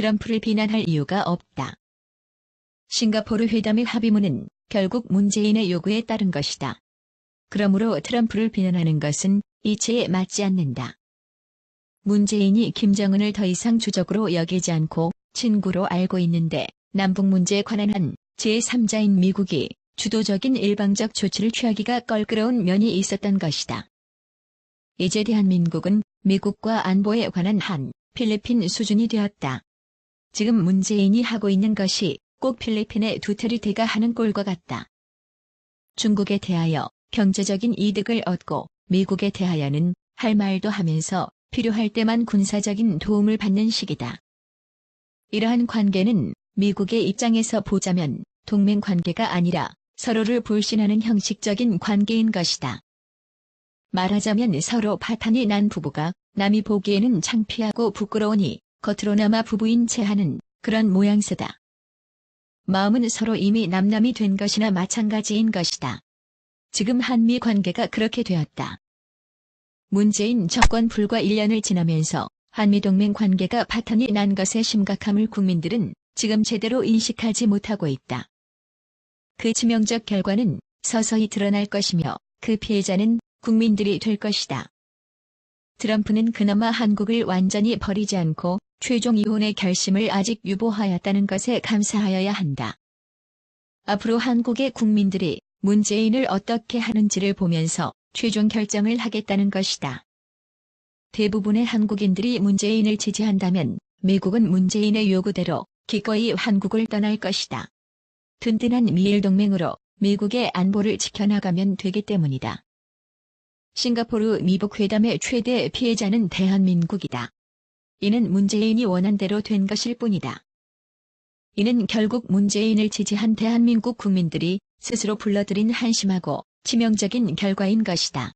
트럼프를 비난할 이유가 없다. 싱가포르 회담의 합의문은 결국 문재인의 요구에 따른 것이다. 그러므로 트럼프를 비난하는 것은 이치에 맞지 않는다. 문재인이 김정은을 더 이상 주적으로 여기지 않고 친구로 알고 있는데 남북 문제에 관한 한 제3자인 미국이 주도적인 일방적 조치를 취하기가 껄끄러운 면이 있었던 것이다. 이제 대한민국은 미국과 안보에 관한 한 필리핀 수준이 되었다. 지금 문재인이 하고 있는 것이 꼭 필리핀의 두테르테가 하는 꼴과 같다. 중국에 대하여 경제적인 이득을 얻고 미국에 대하여는 할 말도 하면서 필요할 때만 군사적인 도움을 받는 시기다. 이러한 관계는 미국의 입장에서 보자면 동맹 관계가 아니라 서로를 불신하는 형식적인 관계인 것이다. 말하자면 서로 파탄이 난 부부가 남이 보기에는 창피하고 부끄러우니 겉으로나마 부부인 채 하는 그런 모양새다. 마음은 서로 이미 남남이 된 것이나 마찬가지인 것이다. 지금 한미 관계가 그렇게 되었다. 문재인 정권 불과 1년을 지나면서 한미동맹 관계가 파탄이 난 것의 심각함을 국민들은 지금 제대로 인식하지 못하고 있다. 그 치명적 결과는 서서히 드러날 것이며 그 피해자는 국민들이 될 것이다. 트럼프는 그나마 한국을 완전히 버리지 않고 최종 이혼의 결심을 아직 유보하였다는 것에 감사하여야 한다. 앞으로 한국의 국민들이 문재인을 어떻게 하는지를 보면서 최종 결정을 하겠다는 것이다. 대부분의 한국인들이 문재인을 지지한다면 미국은 문재인의 요구대로 기꺼이 한국을 떠날 것이다. 든든한 미일 동맹으로 미국의 안보를 지켜나가면 되기 때문이다. 싱가포르 미북 회담의 최대 피해자는 대한민국이다. 이는 문재인이 원한 대로 된 것일 뿐이다. 이는 결국 문재인을 지지한 대한민국 국민들이 스스로 불러들인 한심하고 치명적인 결과인 것이다.